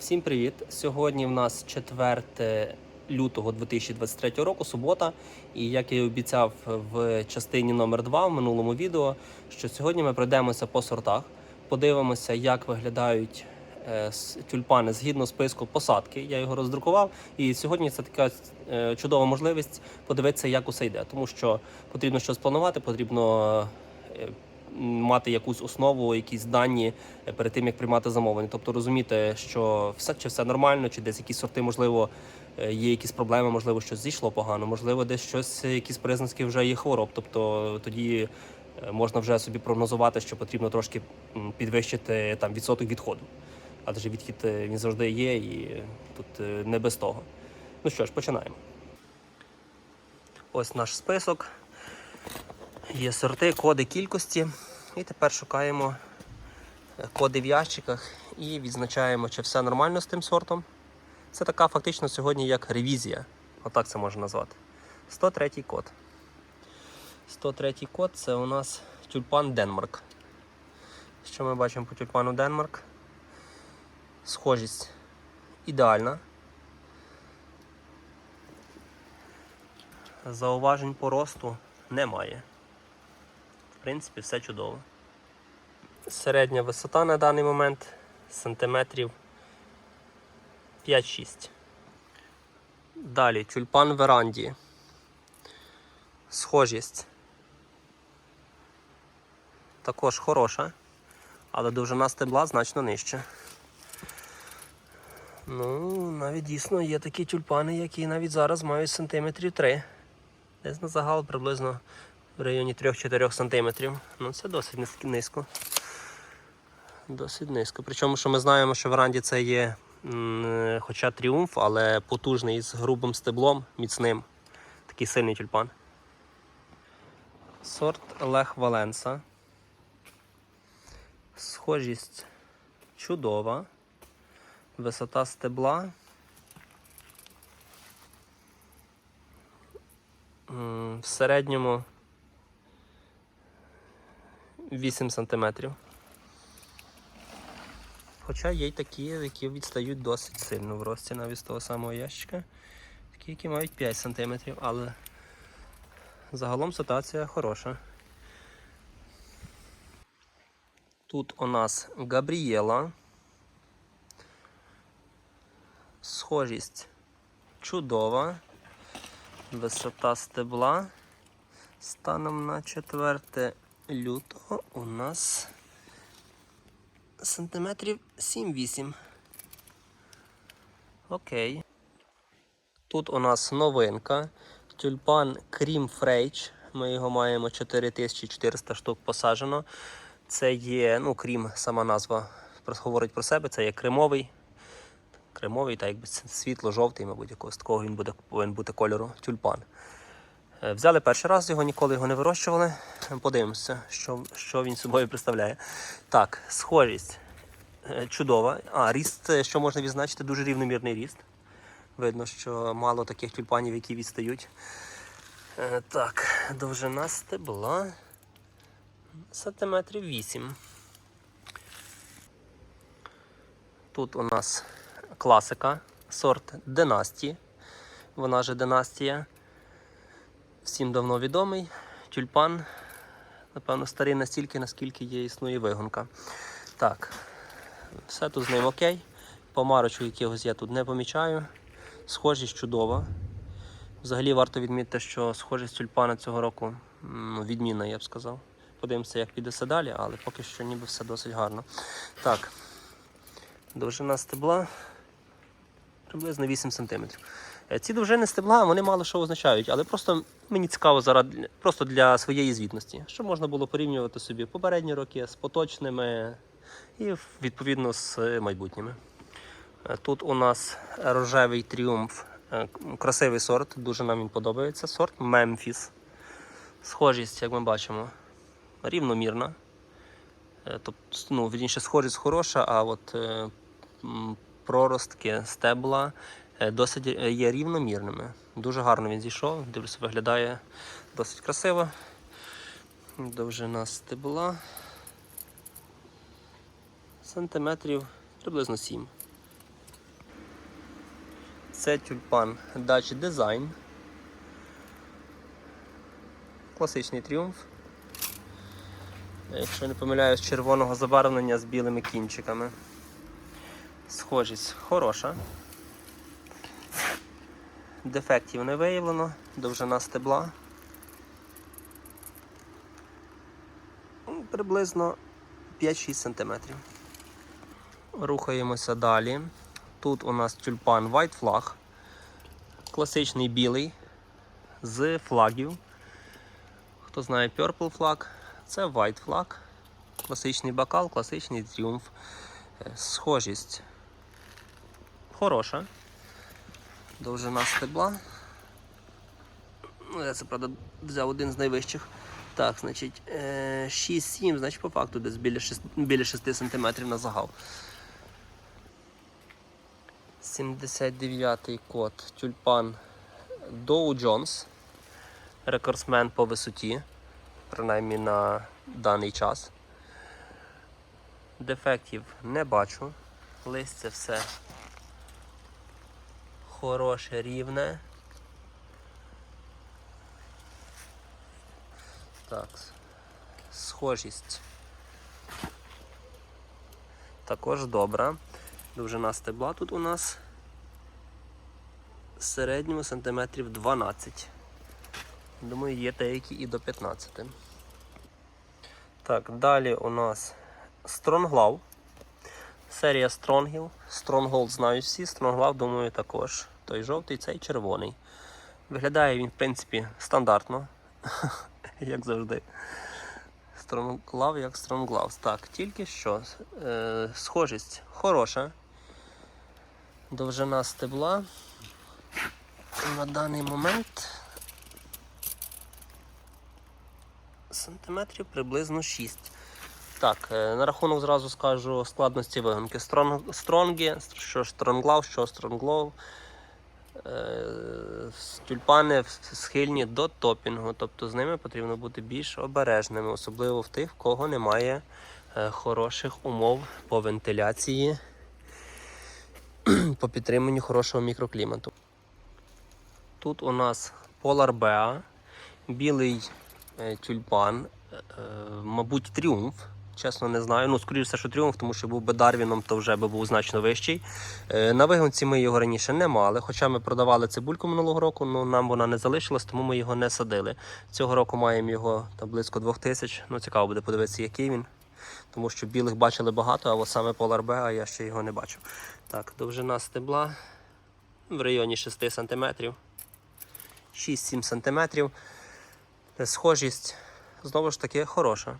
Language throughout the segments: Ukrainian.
Всім привіт! Сьогодні в нас 4 лютого 2023 року, субота. І як я і обіцяв в частині номер 2 в минулому відео, що сьогодні ми пройдемося по сортах, подивимося, як виглядають е, тюльпани згідно списку посадки. Я його роздрукував. І сьогодні це така е, чудова можливість подивитися, як усе йде, тому що потрібно щось планувати, потрібно. Мати якусь основу, якісь дані е, перед тим як приймати замовлення. Тобто розуміти, що все чи все нормально, чи десь якісь сорти, можливо, е, є якісь проблеми, можливо, щось зійшло погано, можливо, десь щось, е, якісь признаки вже є хвороб. Тобто тоді можна вже собі прогнозувати, що потрібно трошки підвищити там відсоток відходу. Адже відхід він завжди є, і тут не без того. Ну що ж, починаємо. Ось наш список. Є сорти, коди кількості. І тепер шукаємо е, коди в ящиках і відзначаємо, чи все нормально з тим сортом. Це така фактично сьогодні як ревізія. Отак це можна назвати. 103 код. 103 код це у нас тюльпан Денмарк. Що ми бачимо по тюльпану Денмарк? Схожість ідеальна. Зауважень по росту немає. В принципі, все чудово. Середня висота на даний момент сантиметрів 5-6. Далі тюльпан веранді. Схожість. Також хороша, але довжина стебла значно нижча. Ну, навіть дійсно є такі тюльпани, які навіть зараз мають сантиметрів 3. Десь на загал приблизно в районі 3-4 см. Ну це досить низько. Досить низько. Причому, що ми знаємо, що в ранді це є хоча тріумф, але потужний з грубим стеблом, міцним. Такий сильний тюльпан. Сорт Лех Валенса. Схожість чудова. Висота стебла. В середньому 8 сантиметрів. Хоча є й такі, які відстають досить сильно в рості навіть з того самого ящика. Такі, які мають 5 сантиметрів, але загалом ситуація хороша. Тут у нас Габрієла. Схожість чудова. Висота стебла. Станом на 4 лютого у нас сантиметрів 7-8. Окей. Тут у нас новинка. Тюльпан Крім Фрейч. Ми його маємо 4400 штук посаджено. Це є, ну, крім, сама назва говорить про себе, це є кремовий. Кремовий, так якби світло-жовтий, мабуть, якогось такого він буде, повинен бути кольору тюльпан. Е, Взяли перший раз його, ніколи його не вирощували. Подивимося, що, що він собою представляє. Так, схожість е, чудова. А, ріст, е, що можна відзначити, дуже рівномірний ріст. Видно, що мало таких тюльпанів, які відстають. Так, довжина стебла сантиметрів 8. Тут у нас класика, сорт Династії. Вона же династія. Всім давно відомий. Тюльпан, напевно, старий настільки, наскільки є існує вигонка. Так, все тут з ним окей. Помарочок якихось я тут не помічаю. Схожість чудова. Взагалі варто відмітити, що схожість тюльпана цього року м, відмінна, я б сказав. Подивимося, як піде все далі, але поки що ніби все досить гарно. Так, довжина стебла приблизно 8 см. Ці довжини стебла вони мало що означають, але просто мені цікаво зараз просто для своєї звітності, щоб можна було порівнювати собі попередні роки з поточними і відповідно з майбутніми. Е, Тут у нас рожевий тріумф, е, красивий сорт, дуже нам він подобається. Сорт Мемфіс. Схожість, як ми бачимо, рівномірна. Е, Тобто, ну, вірніше, схожість хороша, а от е, проростки стебла е, досить е, є рівномірними. Дуже гарно він зійшов, дивлюся, виглядає досить красиво. Довжина стебла сантиметрів приблизно 7. Це тюльпан Dutch Design. Класичний тріумф. Якщо не помиляюсь, червоного забарвлення з білими кінчиками. Схожість хороша. Дефектів не виявлено, довжина стебла. Ну, Приблизно 5-6 см. Рухаємося далі. Тут у нас тюльпан White Flag. Класичний білий з флагів. Хто знає Purple Flag, це White Flag. Класичний бокал, класичний тріумф. Е, Схожість хороша. Довжина стебла. Ну, я це, правда, взяв один з найвищих. Так, значить, е, 6-7, значить, по факту десь біля 6, біля 6 см на загал. 79-й код тюльпан Dow Jones. Рекордсмен по висоті, принаймні на даний час. Дефектів не бачу. Листя все хороше, рівне. Так, схожість також добра. Довжина стебла тут у нас в середньому сантиметрів 12. Думаю, є деякі і до 15. Так, далі у нас Stronglove. Серія Stronghill. Stronghold знають всі, Stronglove, думаю, також. Той жовтий, цей червоний. Виглядає він, в принципі, стандартно, як завжди. Stronglove як Stronglove. Так, тільки що. Е, схожість хороша. Довжина стебла. На даний момент сантиметрів приблизно 6. Так, е, на рахунок зразу скажу складності вигонки. Стронг, стронги, що стронглав, що стронглов. Е, Тюльпани схильні до топінгу, тобто з ними потрібно бути більш обережними, особливо в тих, в кого немає е, хороших умов по вентиляції, по підтриманню хорошого мікроклімату. Тут у нас Polar Bea, білий тюльпан, мабуть, тріумф. Чесно, не знаю. Ну, скоріше все, що тріумф, тому що був би Дарвіном, то вже би був значно вищий. Е, На вигонці ми його раніше не мали, хоча ми продавали цибульку минулого року, але нам вона не залишилась, тому ми його не садили. Цього року маємо його там близько двох тисяч. Ну, цікаво буде подивитися, який він. Тому що білих бачили багато, а от саме Polar Bea я ще його не бачив. Так, довжина стебла в районі 6 см. 6-7 см. Схожість знову ж таки хороша.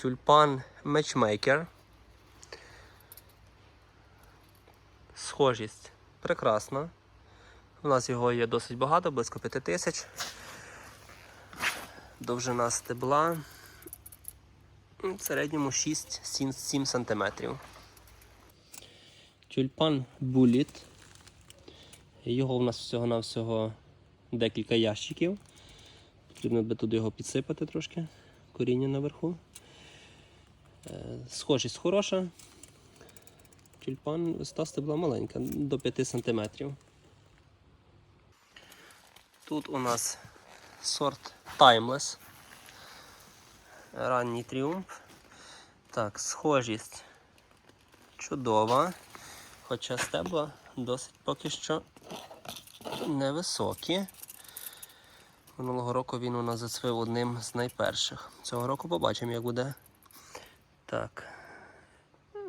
Тюльпан Matchmaker. Схожість прекрасна. У нас його є досить багато, близько 5 тисяч. Довжина стебла в середньому 6-7 см. Тюльпан Bullet. Його в нас всього-навсього декілька ящиків. Потрібно би туди його підсипати трошки, коріння наверху. Е, Схожість хороша. Тюльпан висота стебла маленька, до 5 см. Тут у нас сорт Timeless. Ранній тріумф. Так, схожість чудова. Хоча стебла досить поки що невисокі. Минулого року він у нас зацвив одним з найперших. Цього року побачимо, як буде. Так.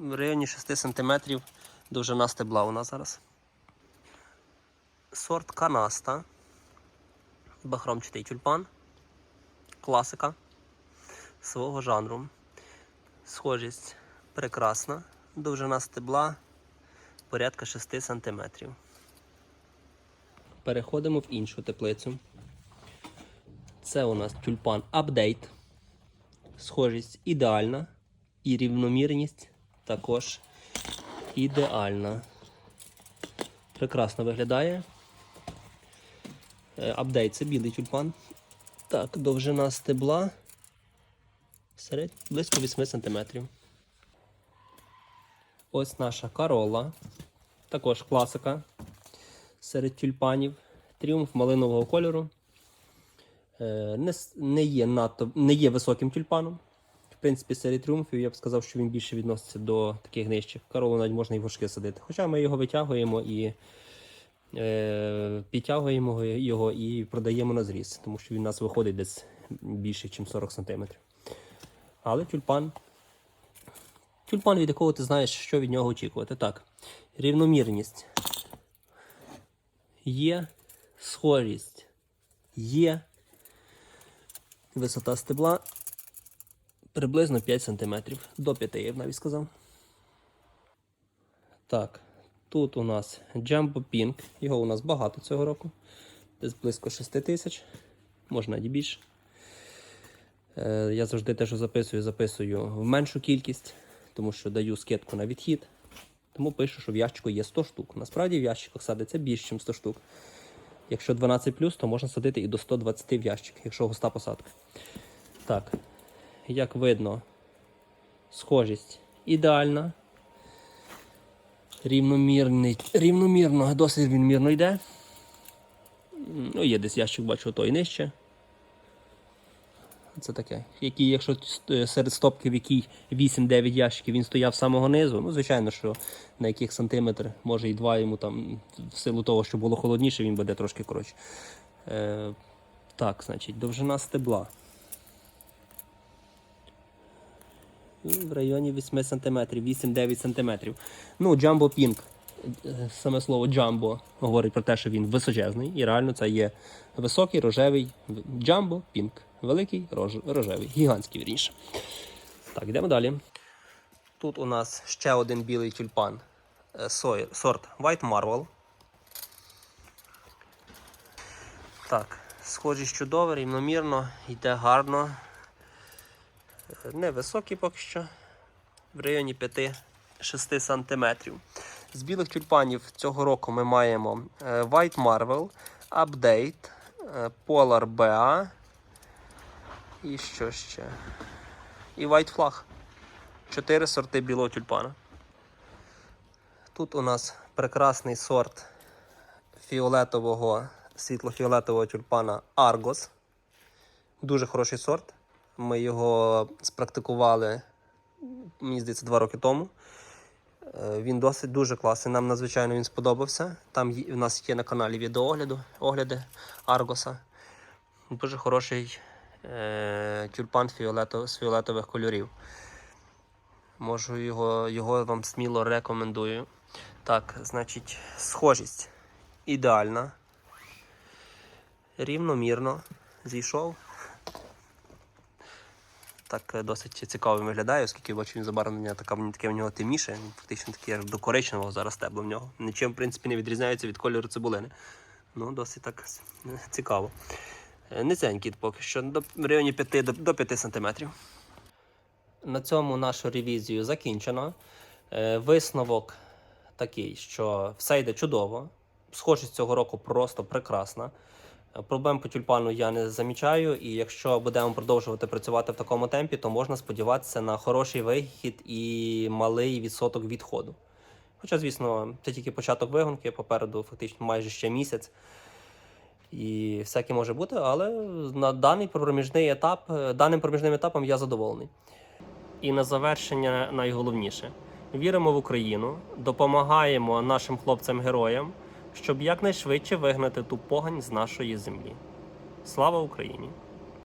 В районі 6 см довжина стебла у нас зараз. Сорт канаста. Бахромчатий тюльпан. Класика свого жанру. Схожість прекрасна. Довжина стебла порядка 6 см. Переходимо в іншу теплицю. Це у нас тюльпан апдейт. Схожість ідеальна. І рівномірність також ідеальна. Прекрасно виглядає. Е, Апдейт це білий тюльпан. Так, довжина стебла серед близько 8 см. Ось наша корола. Також класика. серед тюльпанів. Тріумф малинового кольору. Е, Не, є надто, не є високим тюльпаном. Принципі, серед тріумфів я б сказав, що він більше відноситься до таких нижчих. Королу навіть можна і горшки садити. Хоча ми його витягуємо і е, підтягуємо його і продаємо на зріз, тому що він у нас виходить десь більше, ніж 40 см. Але тюльпан. Тюльпан, від якого ти знаєш, що від нього очікувати. Так, рівномірність є, схожість є. Висота стебла приблизно 5 см. До 5 я б навіть сказав. Так, тут у нас Jumbo Pink. Його у нас багато цього року. Десь близько 6 тисяч, можна і більше. Е, Я завжди те, що записую, записую в меншу кількість, тому що даю скидку на відхід. Тому пишу, що в ящику є 100 штук. Насправді в ящиках садиться більше, ніж 100 штук. Якщо 12, то можна садити і до 120 в ящик, якщо густа посадка. Так, як видно, схожість ідеальна. Рівномірний, рівномірно, досить рівномірно йде. Ну, є десь ящик, бачу, той нижче. Це таке. Який, якщо е, серед стопки, в якій 8-9 ящиків він стояв з самого низу, ну, звичайно, що на яких сантиметр, може і два йому там, в силу того, що було холодніше, він буде трошки коротше. Е, так, значить, довжина стебла. В районі 8 см, 8-9 см. Ну, Jumbo Pink. Е, Саме слово Jumbo говорить про те, що він височезний. І реально це є високий рожевий Jumbo Pink. Великий рож, рожевий, гігантський вірніше. Так, йдемо далі. Тут у нас ще один білий тюльпан. е, сой- Сорт White Marvel. Так, схожість чудово, рівномірно, йде гарно. Невисокий поки що, в районі 5-6 см. З білих тюльпанів цього року ми маємо е, White Marvel, Update, е, Polar BA і що ще? І White Flag. Чотири сорти білого тюльпана. Тут у нас прекрасний сорт фіолетового, світло-фіолетового тюльпана Argos. Дуже хороший сорт. Ми його спрактикували, мені здається, два роки тому. Е, Він досить дуже класний. Нам надзвичайно він сподобався. Там у нас є на каналі відеоогляду, огляди Аргоса. Дуже хороший е, тюльпан фіолето, з фіолетових кольорів. Можу його, його вам сміло рекомендую. Так, значить, схожість ідеальна. Рівномірно зійшов. Так е, досить цікаво виглядає, оскільки бачу він забарвлення така таке в нього темніше, він фактично таке до коричневого зараз стебло в нього. Нічим, в принципі, не відрізняється від кольору цибулини. Ну, досить так е, цікаво. Е, Низенький поки що, до, в районі 5 до, до 5 см. На цьому нашу ревізію закінчено. Е, Висновок такий, що все йде чудово. Схожість цього року просто прекрасна. Проблем по тюльпану я не замічаю, і якщо будемо продовжувати працювати в такому темпі, то можна сподіватися на хороший вихід і малий відсоток відходу. Хоча, звісно, це тільки початок вигонки, попереду фактично майже ще місяць. І всяке може бути, але на даний проміжний етап, даним проміжним етапом я задоволений. І на завершення найголовніше: віримо в Україну, допомагаємо нашим хлопцям-героям, щоб якнайшвидше вигнати ту погань з нашої землі. Слава Україні!